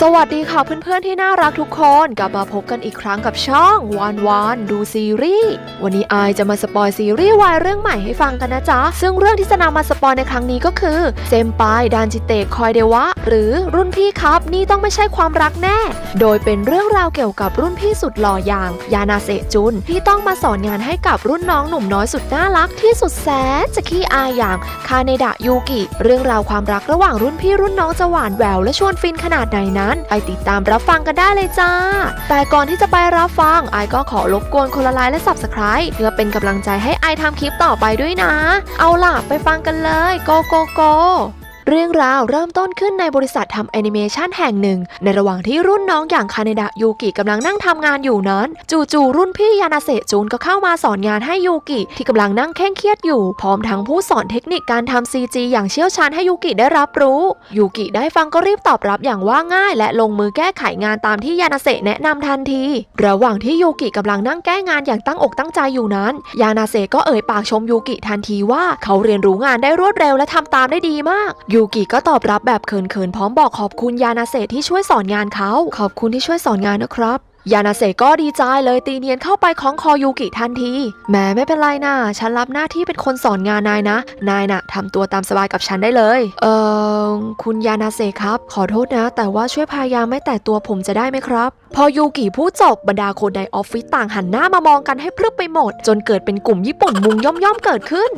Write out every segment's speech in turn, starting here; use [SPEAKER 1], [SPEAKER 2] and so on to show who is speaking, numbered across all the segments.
[SPEAKER 1] สวัสดีค่ะเพื่อนๆที่น่ารักทุกคนกลับมาพบกันอีกครั้งกับช่องวานวานดูซีรีส์วันนี้อายจะมาสปอยซีรีส์วายเรื่องใหม่ให้ฟังกันนะจ๊ะ ซึ่งเรื่องที่จะนำมาสปอยในครั้งนี้ก็คือเซมปายดานจิเตะคอยเดวะ หรือรุ่นพี่ครับนี่ต้องไม่ใช่ความรักแน่ โดยเป็นเรื่องราวเกี่ยวกับรุ่นพี่สุดหล่ออย่างยานาเซจุน ที่ต้องมาสอนงานให้กับรุ่นน้องหนุ่มน้อยสุดน่ารักที่สุดแสนจะขี้อายอย่างคาเนดะยูกิ เรื่องราวความรักระหว่างรุ่นพี่รุ่นน้องจะหวานแหววและชวนฟินขนาดไหนนั้น ไปติดตามรับฟังกันได้เลยจ้า แต่ก่อนที่จะไปรับฟังไอก็ขอรบกวนคนละไลค์และ Subscribe เพื่อเป็นกำลังใจให้ไอทำคลิปต่อไปด้วยนะ เอาล่ะไปฟังกันเลย โกโกโก เรื่องราวเริ่มต้นขึ้นในบริษัททำแอนิเมชันแห่งหนึ่ง ในระหว่างที่รุ่นน้องอย่างคาเนดะยูกิกำลังนั่งทำงานอยู่นั้น จู่ๆรุ่นพี่ยานาเซจูนก็เข้ามาสอนงานให้ยูกิ ที่กำลังนั่งเคร่งเครียดอยู่ พร้อมทั้งผู้สอนเทคนิคการทำซีจีอย่างเชี่ยวชาญให้ยูกิได้รับรู้ยูกิได้ฟังก็รีบตอบรับอย่างว่าง่าย และลงมือแก้ไขงานตามที่ยานาเซแนะนำทันที ระหว่างที่ยูกิกำลังนั่งแก้งานอย่างตั้งอกตั้งใจอยู่นั้น ยานาเซก็เอ่ยปากชมยูกิทันทีว่าเขาเรียนรู้งานได้รวดเร็วและทำตามได้ดีมากยูกิก็ตอบรับแบบเขินๆ พร้อมบอกขอบคุณยานาเซที่ช่วยสอนงานเขา ขอบคุณที่ช่วยสอนงานนะครับ ยานาเซก็ดีใจเลยตีเนียนเข้าไปคล้องคอยูกิทันที แม้ไม่เป็นไรนะฉันรับหน้าที่เป็นคนสอนงานนายนะ นายน่ะทำตัวตามสบายกับฉันได้เลย เออคุณยานาเซครับ ขอโทษนะ แต่ว่าช่วยพายามไม่แตะตัวผมจะได้ไหมครับ พอยูกิพูดจบบรรดาคนในออฟฟิศต่างหันหน้ามามองกันให้พรึบไปหมด จนเกิดเป็นกลุ่มญี่ปุ่นมุงย่อมๆเกิดขึ้น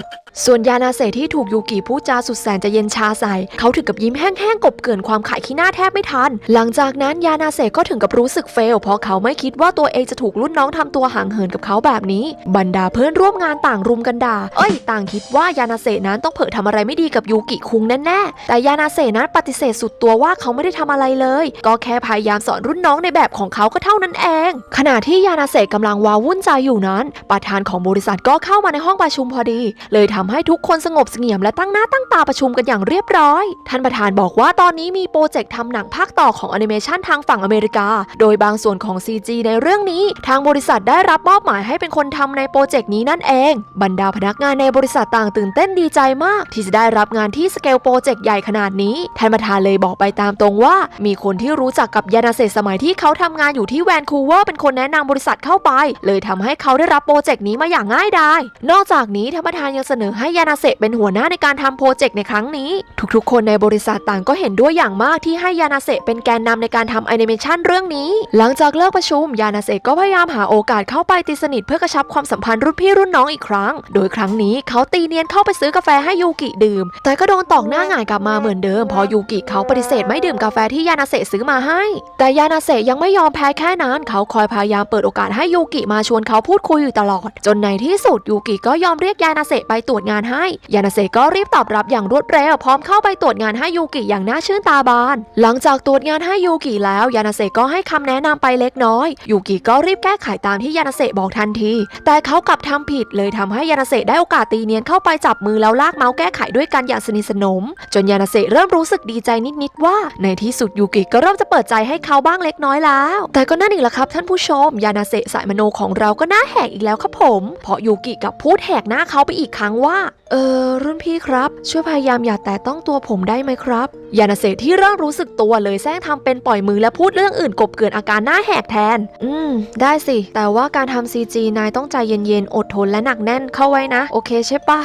[SPEAKER 1] ส่วนยานาเซที่ถูกยูกิพูดจาสุดแสนจะเย็นชาใส่เขาถึงกับยิ้มแห้งๆกบเกินความขายขี้หน้าแทบไม่ทัน หลังจากนั้นยานาเซก็ถึงกับรู้สึกเฟล เพราะเขาไม่คิดว่าตัวเองจะถูกรุ่นน้องทำตัวห่างเหินกับเขาแบบนี้ บรรดาเพื่อนร่วมงานต่างรุมกันด่า เอ้ย ต่างคิดว่ายานาเซนั้นต้องเผลอทำอะไรไม่ดีกับยูกิคุงแน่ๆ แต่ยานาเซนั้นปฏิเสธสุดตัวว่าเขาไม่ได้ทำอะไรเลย ก็แค่พยายามสอนรุ่นน้องในแบบของเขาก็เท่านั้นเอง ขณะที่ยานาเซกำลังวาวุ่นใจอยู่นั้น ประธานของบริษัทก็เข้ามาในห้องประชุมพอดี เลยทำให้ทุกคนสงบเสงี่ยมและตั้งหน้าตั้งตาประชุมกันอย่างเรียบร้อย ท่านประธานบอกว่าตอนนี้มีโปรเจกต์ทำหนังภาคต่อของแอนิเมชันทางฝั่งอเมริกา โดยบางส่วนของ CG ในเรื่องนี้ ทางบริษัทได้รับมอบหมายให้เป็นคนทำในโปรเจกต์นี้นั่นเอง บรรดาพนักงานในบริษัทต่างตื่นเต้นดีใจมาก ที่จะได้รับงานที่สเกลโปรเจกต์ใหญ่ขนาดนี้ท่านประธานเลยบอกไปตามตรงว่า มีคนที่รู้จักกับยานาเซสมัยที่เขาทำงานอยู่ที่แวนคูเวอร์เป็นคนแนะนำบริษัทเข้าไป เลยทำให้เขาได้รับโปรเจกต์นี้มาอย่างง่ายดายนอกจากนี้ท่านประธานยังเสนอให้ยานาเซเป็นหัวหน้าในการทำโปรเจกต์ในครั้งนี้ ทุกๆ คนในบริษัทต่างก็เห็นด้วยอย่างมากที่ให้ยานาเซเป็นแกนนำในการทำแอนิเมชันเรื่องนี้ หลังจากเลิกประชุมยานาเซก็พยายามหาโอกาสเข้าไปตีสนิทเพื่อกระชับความสัมพันธ์รุ่นพี่รุ่นน้องอีกครั้ง โดยครั้งนี้เขาตีเนียนเข้าไปซื้อกาแฟให้ยูกิดื่ม แต่ก็โดนตอกหน้าหงายกลับมาเหมือนเดิม พอยูกิเขาปฏิเสธไม่ดื่มกาแฟที่ยานาเซซื้อมาให้ แต่ยานาเซยังไม่ยอมแพ้แค่นั้น เขาคอยพยายามเปิดโอกาสให้ยูกิมาชวนเขาพูดคุยอยู่ตลอด จนในที่สุดยูกิก็ยอมเรียกยานาเซไปตรวจงานให้ ยานาเซก็รีบตอบรับอย่างรวดเร็วพร้อมเข้าไปตรวจงานให้ยูกิอย่างน่าชื่นตาบาน หลังจากตรวจงานให้ยูกิแล้ว ยานาเซก็ให้คำแนะนำไปเล็กน้อย ยูกิก็รีบแก้ไขตามที่ยานาเซบอกทันที แต่เขากลับทำผิดเลยทำให้ยานาเซได้โอกาสตีเนียนเข้าไปจับมือแล้วลากเมาส์แก้ไขด้วยกันอย่างสนิทสนม จนยานาเซเริ่มรู้สึกดีใจนิดๆว่า ในที่สุดยูกิก็เริ่มจะเปิดใจให้เขาบ้างเล็กน้อยแล้ว แต่ก็นั่นอีกละครับท่านผู้ชม ยานาเซสายมโนของเราก็น้าแหกอีกแล้วครับผม เพราะยูกิกับพูดแหกหน้าเขาไปอีกครั้งว่าเออรุ่นพี่ครับ ช่วยพยายามอย่าแตะต้องตัวผมได้ไหมครับยานาเซที่เริ่มรู้สึกตัวเลยแซงทำเป็นปล่อยมือและพูดเรื่องอื่นกบเกินอาการหน้าแหกแทน อืม ได้สิ แต่ว่าการทำซีจีนายต้องใจเย็นๆ อดทนและหนักแน่นเข้าไว้นะ โอเคใช่ปะ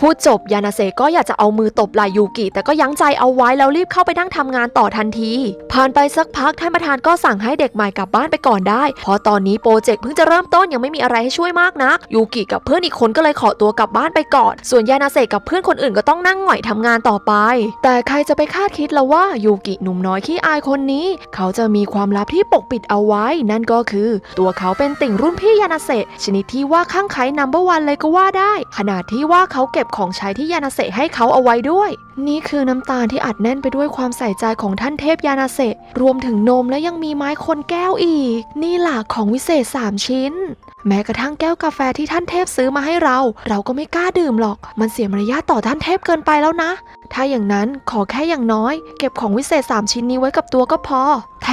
[SPEAKER 1] พูดจบยานาเซก็อยากจะเอามือตบไหลยูกิ แต่ก็ยั้งใจเอาไว้แล้วรีบเข้าไปนั่งทำงานต่อทันที ผ่านไปสักพักท่านประธานก็สั่งให้เด็กใหม่กลับบ้านไปก่อนได้ เพราะตอนนี้โปรเจกต์เพิ่งจะเริ่มต้นยังไม่มีอะไรให้ช่วยมากนักยูกิกับเพื่อนอีกคนก็เลยขอตัวกลับบ้านไปก่อน ส่วนยานาเซกับเพื่อนคนอื่นก็ต้องนั่งหง่อยทำงานต่อไป แต่ใครจะไปคาดคิดละว่ายูกิหนุ่มน้อยขี้อายคนนี้ เขาจะมีความลับที่ปกปิดเอาไว้ นั่นก็คือ ตัวเขาเป็นติ่งรุ่นพี่ยานาเซชนิดที่ว่าข้างไขนัมเบอร์วันเลยก็ว่าได้ ขนาดที่ว่าเขาเก็บของใช้ที่ยานาเซให้เขาเอาไว้ด้วย นี่คือน้ำตาลที่อัดแน่นไปด้วยความใส่ใจของท่านเทพยานาเซรวมถึงนมและยังมีไม้คนแก้วอีก นี่หล่ะของวิเศษ 3 ชิ้น แม้กระทั่งแก้วกาแฟที่ท่านเทพซื้อมาให้เรา เราก็ไม่กล้าาดื่มหรอก มันเสียมารยาทต่อท่านเทพเกินไปแล้วนะ ถ้าอย่างนั้นขอแค่อย่างน้อย เก็บของวิเศษ 3 ชิ้นนี้ไว้กับตัวก็พอ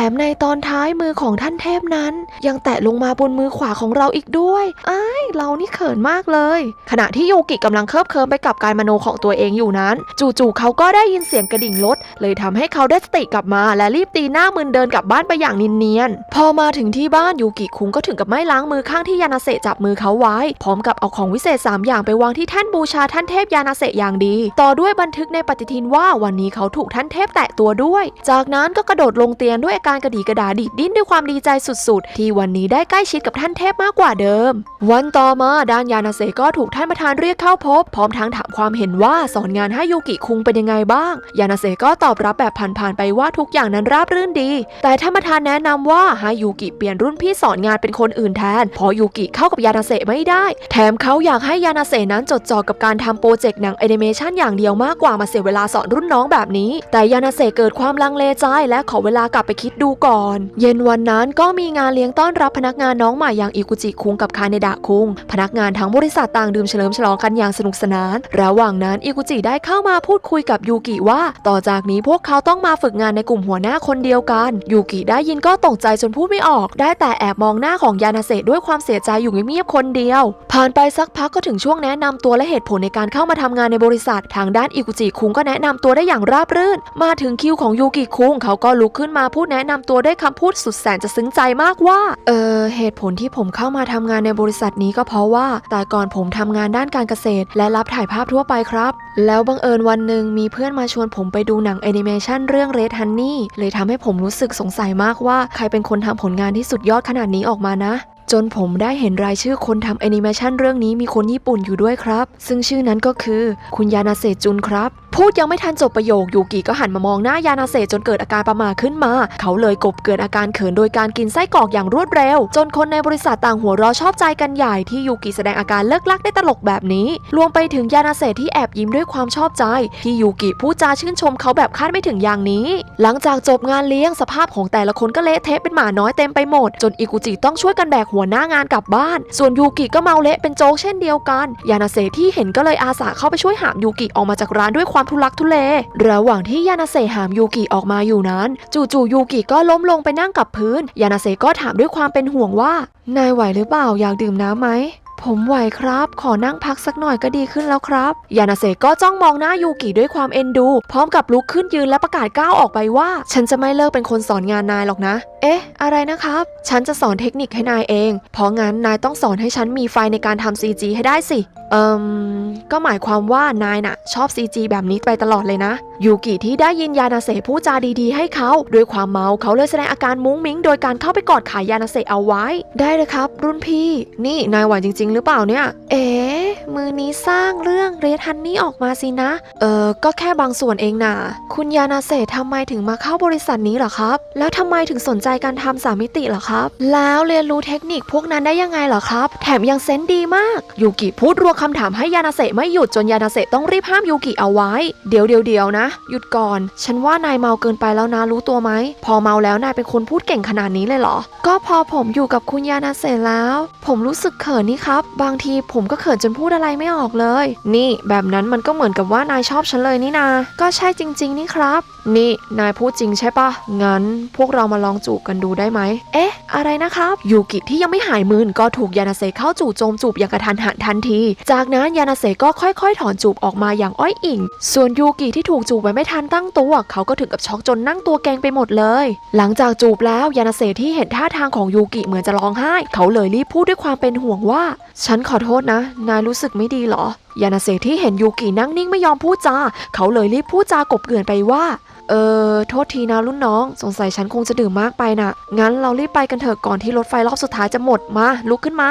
[SPEAKER 1] มในตอนท้ายมือของท่านเทพนั้น ยังแตะลงมาบนมือขวาของเราอีกด้วยอ้ายเรานี่เขินมากเลย ขณะที่ยูกิกำลังเคิบเคิมไปกับการมโนของตัวเองอยู่นั้น จู่ๆเขาก็ได้ยินเสียงกระดิ่งรถเลยทำให้เขาได้สติกลับมาและรีบตีหน้ามึนเดินกลับบ้านไปอย่างนินเนียนพอมาถึงที่บ้านยูกิคุงก็ถึงกับไม่ล้างมือข้างที่ยานาเซจับมือเขาไว้ พร้อมกับเอาของวิเศษ 3 อย่างไปวางที่แท่นบูชาท่านเทพยานาเซอย่างดี ต่อด้วยบันทึกในปฏิทินว่าวันนี้เขาถูกท่านเทพแตะตัวด้วย จากนั้นก็กระโดดลงเตียงด้วยอาการกระดีกระดาดีดดิ้นด้วยความดีใจสุดๆ ที่วันนี้ได้ใกล้ชิดกับท่านเทพมากกว่าเดิม วันต่อมาด้านยานาเซก็ถูกท่านประธานเรียกเข้าพบ พร้อมทั้งถามความเห็นว่าสอนงานให้ยูกิคุงเป็นยังไงบ้าง ยานาเซก็ตอบรับแบบผ่านๆไปว่าทุกอย่างนั้นราบรื่นดี แต่ท่านประธานแนะนำว่าให้ยูกิเปลี่ยนรุ่นพี่สอนงานเป็นคนอื่นแทนเพราะยูกิเข้ากับยานาเซไม่ได้ แถมเขาอยากให้ยานาเซนั้นจดจ่อกับการทำโปรเจกต์หนังแอนิเมชันอย่างเดียวมากกว่ามาเสียเวลาสอนรุ่นน้องแบบนี้ แต่ยานาเซเกิดความลังเลใจและขอเวลากลับไปคิดดูก่อน เย็นวันนั้นก็มีงานเลี้ยงต้อนรับพนักงานน้องใหม่อย่างอิกุจิคุงกับคาเนดะคุง พนักงานทั้งบริษัทต่างดื่มเฉลิมฉลองกันอย่างสนุกสนาน ระหว่างนั้นอิกุจิได้เข้ามาพูดคุยกับยูกิว่า ต่อจากนี้พวกเขาต้องมาฝึกงานในกลุ่มหัวหน้าคนเดียวกันยูกิได้ยินก็ตกใจจนพูดไม่ออก ได้แต่แอบมองหน้าของยานาเซด้วยความเสียใจอยู่เงียบๆคนเดียว ผ่านไปสักพักก็ถึงช่วงแนะนำตัวและเหตุผลในการเข้ามาทำงานในบริษัท ทางด้านอิกุจิคุงก็แนะนำตัวได้อย่างราบรื่น มาถึงคิวของยูกิคุงเขาก็ลุกขึ้นมาพูดแนะนำตัวด้วยคำพูดสุดแสนจะซึ้งใจมากว่า เออ เหตุผลที่ผมเข้ามาทำงานในบริษัทนี้ก็เพราะว่า แต่ก่อนผมทำงานด้านการเกษตร และรับถ่ายภาพทั่วไปครับ แล้วบังเอิญวันหนึ่งมีเพื่อนมาชวนผมไปดูหนังแอนิเมชันเรื่อง Red Honey เลยทำให้ผมรู้สึกสงสัยมากว่า ใครเป็นคนทำผลงานที่สุดยอดขนาดนี้ออกมานะ จนผมได้เห็นรายชื่อคนทำแอนิเมชันเรื่องนี้มีคนญี่ปุ่นอยู่ด้วยครับ ซึ่งชื่อนั้นก็คือคุณยานาเซจุนครับ พูดยังไม่ทันจบประโยคยูกิก็หันมามองหน้ายานาเซจนเกิดอาการประหม่าขึ้นมา เขาเลยกบเกิดอาการเขินโดยการกินไส้กรอกอย่างรวดเร็ว จนคนในบริษัทต่างหัวเราะชอบใจกันใหญ่ที่ยูกิแสดงอาการเลิกลักได้ตลกแบบนี้ รวมไปถึงยานาเซที่แอบยิ้มด้วยความชอบใจ ที่ยูกิพูดจาชื่นชมเขาแบบคาดไม่ถึงอย่างนี้ หลังจากจบงานเลี้ยงสภาพของแต่ละคนก็เละเทะเป็นหมาน้อยเต็มไปหมด จนอิกุจิต้องช่วยกันแบกหัวหน้างานกลับบ้าน ส่วนยูกิก็เมาเละเป็นโจ๊กเช่นเดียวกัน ยานาเซที่เห็นก็เลยอาสาเข้าไปช่วยหามยูกิออกมาจากร้านด้วยความทุลักทุเล ระหว่างที่ยานาเซหามยูกิออกมาอยู่นั้น จู่ๆยูกิก็ล้มลงไปนั่งกับพื้น ยานาเซก็ถามด้วยความเป็นห่วงว่านายไหวหรือเปล่าอยากดื่มน้ำไหมผมไหวครับ ขอนั่งพักสักหน่อยก็ดีขึ้นแล้วครับ ยานาเซก็จ้องมองหน้ายูกิด้วยความเอ็นดู พร้อมกับลุกขึ้นยืนและประกาศก้าวออกไปว่า ฉันจะไม่เลิกเป็นคนสอนงานนายหรอกนะเอ๊ะ อะไรนะครับ ฉันจะสอนเทคนิคให้นายเอง เพราะงั้นนายต้องสอนให้ฉันมีไฟในการทำ CG ให้ได้สิ เอิมก็หมายความว่านายน่ะ ชอบ CG แบบนี้ไปตลอดเลยนะ ยูกิที่ได้ยินยานาเซพูดจาดีๆ ให้เขา ด้วยความเมาเขาเลยแสดงอาการมุ้งมิ้ง โดยการเข้าไปกอดขายานาเซเอาไว้ ได้เลยครับ รุ่นพี่ นี่นายไหวจริง ๆ หรือเปล่าเนี่ย เอ๊ะ มือนี้สร้างเรื่องเรดฮันนี่ออกมาสินะ เออก็แค่บางส่วนเองน่ะคุณยานาเซทำไมถึงมาเข้าบริษัทนี้หรอครับ แล้วทำไมถึงสนใจจการทำสามมิติเหรอครับ แล้วเรียนรู้เทคนิคพวกนั้นได้ยังไงเหรอครับ แถมยังเซนดีมาก ยูกิพูดรัวคำถามให้ยานาเซไม่หยุดจนยานาเซต้องรีบห้ามยูกิเอาไว้ เดี๋ยวเดี๋ยวเดี๋ยวนะ หยุดก่อน ฉันว่านายเมาเกินไปแล้วนะรู้ตัวไหม พอเมาแล้วนายเป็นคนพูดเก่งขนาดนี้เลยเหรอ ก็พอผมอยู่กับคุณยานาเซแล้ว ผมรู้สึกเขินนี่ครับ บางทีผมก็เขินจนพูดอะไรไม่ออกเลย นี่แบบนั้นมันก็เหมือนกับว่านายชอบฉันเลยนี่นา ก็ใช่จริง ๆ นี่ครับ นี่นายพูดจริงใช่ปะงั้นพวกเรามาลองจูกันดูได้ไหม เอ๊ะ อะไรนะครับ ยูกิที่ยังไม่หายมึนก็ถูกยานาเซเข้าจู่โจมจูบอย่างกระทันหันทันที จากนั้นยานาเซก็ค่อยๆ ถอนจูบออกมาอย่างอ้อยอิง ส่วนยูกิที่ถูกจูบไปไม่ทันตั้งตัว เขาก็ถึงกับช็อกจนนั่งตัวแกงไปหมดเลย หลังจากจูบแล้วยานาเซที่เห็นท่าทางของยูกิเหมือนจะร้องไห้ เขาเลยรีบพูดด้วยความเป็นห่วงว่า ฉันขอโทษนะ นายรู้สึกไม่ดีเหรอยานาเซที่เห็นยูกินั่งนิ่งไม่ยอมพูดจา เขาเลยรีบพูดจากบเกลื่อนไปว่า เออโทษทีนะรุ่นน้อง สงสัยฉันคงจะดื่มมากไปน่ะงั้นเรารีบไปกันเถอะก่อนที่รถไฟรอบสุดท้ายจะหมดมา ลุกขึ้นมา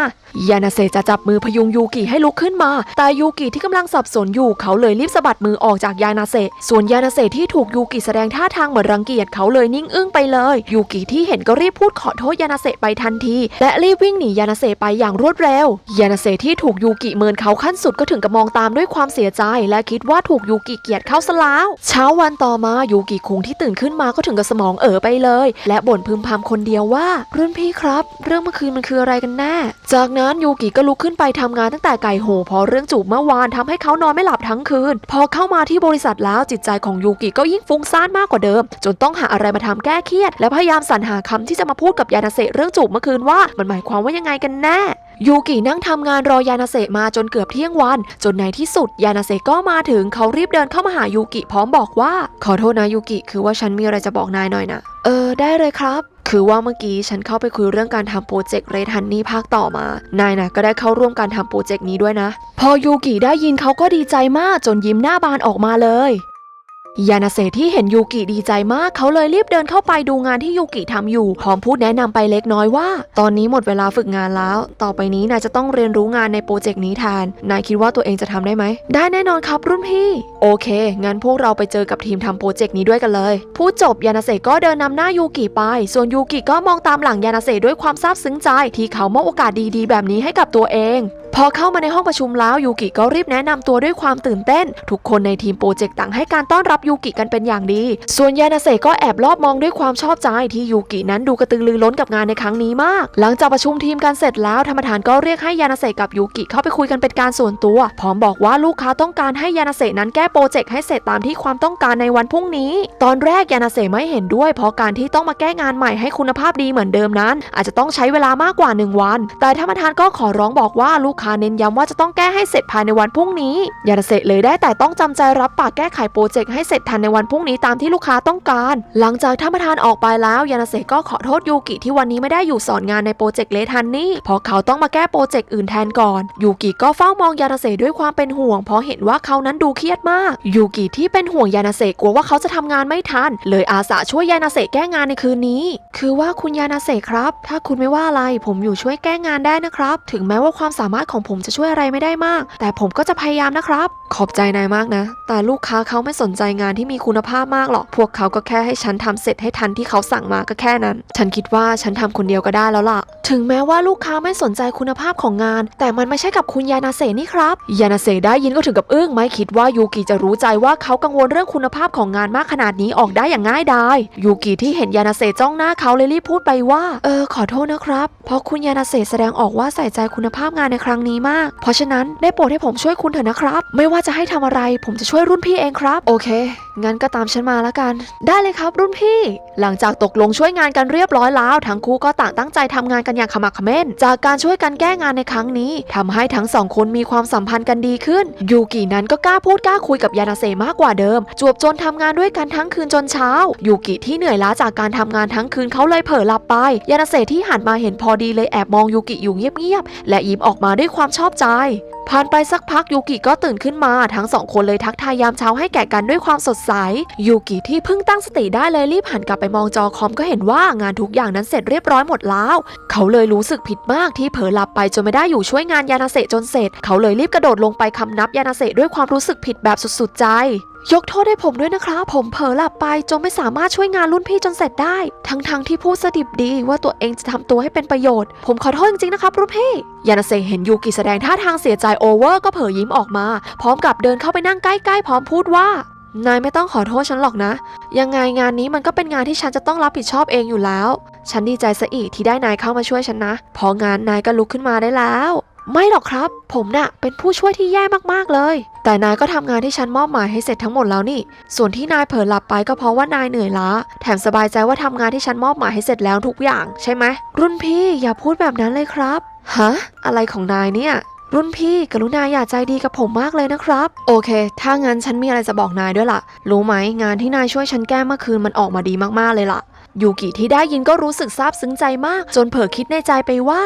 [SPEAKER 1] ยานาเซจะจับมือพยุงยูกิให้ลุกขึ้นมา แต่ยูกิที่กำลังสับสนอยู่เขาเลยรีบสะบัดมือออกจากยานาเซส่วนยานาเซที่ถูกยูกิแสดงท่าทางเหมือนรังเกียจเขาเลยนิ่งอึ้งไปเลยยูกิที่เห็นก็รีบพูดขอโทษยานาเซไปทันที และรีบวิ่งหนียานาเซไปอย่างรวดเร็วยานาเซที่ถูกยูกิเมินเขาขั้นสุดก็ถึงกับมองตามด้วยความเสียใจ และคิดว่าถูกยูกิเกลียดเขาซะแล้ว เช้าวันต่อมายูกิคุงที่ตื่นขึ้นมาก็ถึงกับสมองเอ๋อไปเลย และบ่นพึมพำคนเดียวว่ารุ่นพี่ครับ เรื่องเมื่อคืนมันคืออะไรกันแน่ จากนั้นยูกิก็ลุกขึ้นไปทำงานตั้งแต่ไก่โหพอเรื่องจูบเมื่อวานทำให้เขานอนไม่หลับทั้งคืน พอเข้ามาที่บริษัทแล้วจิตใจของยูกิก็ยิ่งฟุ้งซ่านมากกว่าเดิม จนต้องหาอะไรมาทำแก้เครียด และพยายามสรรหาคำที่จะมาพูดกับยานาเซเรื่องจูบเมื่อคืนว่ามันหมายความว่ายังไงกันแน่ ยูกินั่งทำงานรอยานาเซะมาจนเกือบเที่ยงวัน จนในที่สุดยานาเซะก็มาถึงเขารีบเดินเข้ามาหายูกิพร้อมบอกว่า ขอโทษนะยูกิคือว่าฉันมีอะไรจะบอกนายหน่อยนะเออ ได้เลยครับ คือว่าเมื่อกี้ฉันเข้าไปคุยเรื่องการทำโปรเจกต์เรทันนี่ภาคต่อมา นายนะก็ได้เข้าร่วมการทำโปรเจกต์นี้ด้วยนะ พอยูกิได้ยินเขาก็ดีใจมากจนยิ้มหน้าบานออกมาเลย ยานาเซที่เห็นยูกิดีใจมาก เขาเลยรีบเดินเข้าไปดูงานที่ยูกิทำอยู่ พร้อมพูดแนะนำไปเล็กน้อยว่า ตอนนี้หมดเวลาฝึกงานแล้ว ต่อไปนี้นายจะต้องเรียนรู้งานในโปรเจกต์นี้แทน นายคิดว่าตัวเองจะทำได้ไหม ได้แน่นอนครับรุ่นพี่ โอเค งั้นพวกเราไปเจอกับทีมทำโปรเจกต์นี้ด้วยกันเลย พูดจบยานาเซก็เดินนำหน้ายูกิไป ส่วนยูกิก็มองตามหลังยานาเซด้วยความซาบซึ้งใจ ที่เขามอบโอกาสดีๆ แบบนี้ให้กับตัวเองพอเข้ามาในห้องประชุมแล้วยูกิก็รีบแนะนำตัวด้วยความตื่นเต้น ทุกคนในทีมโปรเจกต์ต่างให้การต้อนรับยูกิกันเป็นอย่างดี ส่วนยานาเซก็แอบลอบมองด้วยความชอบใจที่ยูกินั้นดูกระตือรือร้นกับงานในครั้งนี้มาก หลังจากประชุมทีมกันเสร็จแล้วธรรมทานก็เรียกให้ยานาเซกับยูกิเข้าไปคุยกันเป็นการส่วนตัวพร้อมบอกว่าลูกค้าต้องการให้ยานาเซนั้นแก้โปรเจกต์ให้เสร็จตามที่ความต้องการในวันพรุ่งนี้ ตอนแรกยานาเซไม่เห็นด้วย เพราะการที่ต้องมาแก้งานใหม่ให้คุณภาพดีเหมือนเดิมนั้น อาจจะต้องใช้เวลามากกว่า 1 วัน แต่ธรรมทานก็ขอร้องบอกว่าลูกค้าเน้นย้ำว่าจะต้องแก้ให้เสร็จภายในวันพรุ่งนี้ยานาเซเลยได้แต่ต้องจำใจรับปากแก้ไขโปรเจกต์ให้เสร็จทันในวันพรุ่งนี้ตามที่ลูกค้าต้องการ หลังจากธรรมทานออกไปแล้วยานาเซก็ขอโทษยูกิที่วันนี้ไม่ได้อยู่สอนงานในโปรเจกต์เลทันนี่เพราะเขาต้องมาแก้โปรเจกต์อื่นแทนก่อนยูกิก็เฝ้ามองยานาเซด้วยความเป็นห่วง เพราะเห็นว่าเขานั้นดูเครียดมากยูกิที่เป็นห่วงยานาเซกลัวว่าเขาจะทำงานไม่ทัน เลยอาสาช่วยยานาเซแก้งานในคืนนี้ คือว่าคุณยานาเซครับ ถ้าคุณไม่ว่าอะไร ผมอยู่ช่วยแก้งานได้นะครับ ถึงแม้ว่าความสามารถของผมจะช่วยอะไรไม่ได้มาก แต่ผมก็จะพยายามนะครับขอบใจนายมากนะ แต่ลูกค้าเขาไม่สนใจงานที่มีคุณภาพมากหรอก พวกเขาก็แค่ให้ฉันทำเสร็จให้ทันที่เขาสั่งมาก็แค่นั้น ฉันคิดว่าฉันทำคนเดียวก็ได้แล้วล่ะ ถึงแม้ว่าลูกค้าไม่สนใจคุณภาพของงาน แต่มันไม่ใช่กับคุณยานาเซนี่ครับ ยานาเซได้ยินก็ถึงกับอึ้ง ไม่คิดว่ายูกิจะรู้ใจว่าเขากังวลเรื่องคุณภาพของงานมากขนาดนี้ออกได้อย่างง่ายดาย ยูกิที่เห็นยานาเซจ้องหน้าเขาเลยรีบพูดไปว่า เออขอโทษนะครับ เพราะคุณยานาเซแสดงออกว่าใส่ใจคุณภาพงานในครั้งนี้มาก เพราะฉะนั้นได้โปรดให้ผมช่วยคุณเถอะนะครับ ไม่ว่าจะให้ทำอะไร ผมจะช่วยรุ่นพี่เองครับ โอเค งั้นก็ตามฉันมาแล้วกัน ได้เลยครับรุ่นพี่ หลังจากตกลงช่วยงานกันเรียบร้อยแล้ว ทั้งคู่ก็ต่างตั้งใจทำงานกันอย่างขมักเขม้น จากการช่วยกันแก้งานในครั้งนี้ทำให้ทั้งสองคนมีความสัมพันธ์กันดีขึ้น ยูกินั้นก็กล้าพูดกล้าคุยกับยานาเซมากกว่าเดิม จวบจนทำงานด้วยกันทั้งคืนจนเช้า ยูกิที่เหนื่อยล้าจากการทำงานทั้งคืนเขาเลยเผลอหลับไป ยานาเซที่หันมาเห็นพอดีเลยแอบมองยูกิอยู่เงียบๆและยิ้มออกมาด้วยความชอบใจ ผ่านไปสักพักยูกิก็ตื่นขึ้นมา ทั้งสองคนเลยทักทายยามเช้าให้แก่กันด้วยความสดใสยูกิที่เพิ่งตั้งสติได้เลยรีบหันกลับไปมองจอคอมก็เห็นว่างานทุกอย่างนั้นเสร็จเรียบร้อยหมดแล้ว เขาเลยรู้สึกผิดมากที่เผลอหลับไปจนไม่ได้อยู่ช่วยงานยานาเซจนเสร็จ เขาเลยรีบกระโดดลงไปคำนับยานาเซด้วยความรู้สึกผิดแบบสุดๆใจ ยกโทษให้ผมด้วยนะครับ ผมเผลอหลับไปจนไม่สามารถช่วยงานรุ่นพี่จนเสร็จได้ ทั้งๆทที่พูดสดิบดีว่าตัวเองจะทำตัวให้เป็นประโยชน์ ผมขอโทษจริงๆนะครับรุ่นพี่ ยานาเซเห็นยูกิแสดงท่าทางเสียใจโอเวอร์ก็เผยยิ้มออกมา พร้อมกับเดินเข้าไปนั่งใกล้ๆพร้อมพูดว่านายไม่ต้องขอโทษฉันหรอกนะ ยังไงงานนี้มันก็เป็นงานที่ฉันจะต้องรับผิดชอบเองอยู่แล้ว ฉันดีใจซะอีกที่ได้นายเข้ามาช่วยฉันนะ พองานนายก็ลุกขึ้นมาได้แล้ว ไม่หรอกครับ ผมน่ะเป็นผู้ช่วยที่แย่มากๆเลย แต่นายก็ทำงานที่ฉันมอบหมายให้เสร็จทั้งหมดแล้วนี่ ส่วนที่นายเผลอหลับไปก็เพราะว่านายเหนื่อยล้า แถมสบายใจว่าทำงานที่ฉันมอบหมายให้เสร็จแล้วทุกอย่างใช่ไหม รุ่นพี่อย่าพูดแบบนั้นเลยครับฮะอะไรของนายเนี่ย รุ่นพี่กรุณาอย่าใจดีกับผมมากเลยนะครับ โอเค ถ้างั้นฉันมีอะไรจะบอกนายด้วยล่ะ รู้ไหมงานที่นายช่วยฉันแก้เมื่อคืนมันออกมาดีมากๆเลยล่ะยูกิที่ได้ยินก็รู้สึกซาบซึ้งใจมาก จนเผลอคิดในใจไปว่า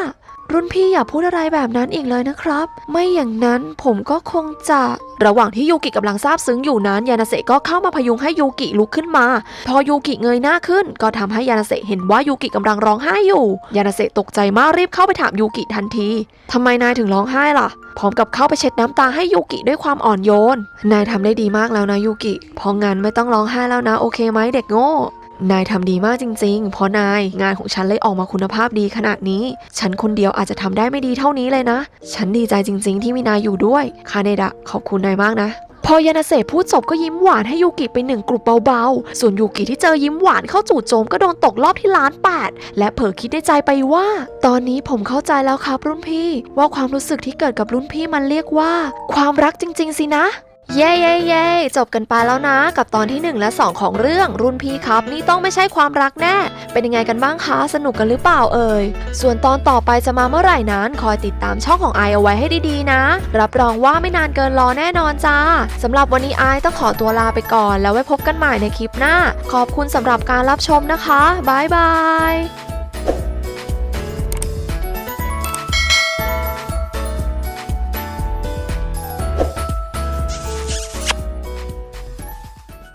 [SPEAKER 1] รุ่นพี่อย่าพูดอะไรแบบนั้นอีกเลยนะครับ ไม่อย่างนั้นผมก็คงจะระหว่างที่ยูกิกำลังซาบซึ้งอยู่นั้นยานาเซก็เข้ามาพยุงให้ยูกิลุกขึ้นมา พอยูกิเงยหน้าขึ้น ก็ทำให้ยานาเซเห็นว่ายูกิกำลังร้องไห้อยู่ยานาเซตกใจมากรีบเข้าไปถามยูกิทันทีทำไมนายถึงร้องไห้ล่ะ พร้อมกับเข้าไปเช็ดน้ำตาให้ยูกิด้วยความอ่อนโยน นายทำได้ดีมากแล้วนะยูกิ พองั้นไม่ต้องร้องไห้แล้วนะโอเคไหมเด็กโง่ นายทำดีมากจริงๆ เพราะนายงานของฉันเลยออกมาคุณภาพดีขนาดนี้ ฉันคนเดียวอาจจะทำได้ไม่ดีเท่านี้เลยนะ ฉันดีใจจริง ๆ ที่มีนายอยู่ด้วย คาเนดะขอบคุณนายมากนะพอยานาเซพูดจบก็ยิ้มหวานให้ยูกิไปหนึ่งกลุ่มเบาๆ ส่วนยูกิที่เจอยิ้มหวานเข้าจู่โจมก็โดนตกรอบที่ล้านแปดและเผลอคิดในใจไปว่า ตอนนี้ผมเข้าใจแล้วครับรุ่นพี่ ว่าความรู้สึกที่เกิดกับรุ่นพี่มันเรียกว่า ความรักจริง ๆ สินะ เย้เย้เย้จบกันไปแล้วนะ กับตอนที่ 1 และ 2 ของเรื่องรุ่นพี่ครับ นี่ต้องไม่ใช่ความรักแน่ เป็นยังไงกันบ้างคะ สนุกกันหรือเปล่าเอ่ย ส่วนตอนต่อไปจะมาเมื่อไหร่นั้น คอยติดตามช่องของไอเอาไว้ให้ดีๆนะ รับรองว่าไม่นานเกินรอแน่นอนจ้าสำหรับวันนี้ไอต้องขอตัวลาไปก่อน แล้วไว้พบกันใหม่ในคลิปหน้า ขอบคุณสำหรับการรับชมนะคะบายบาย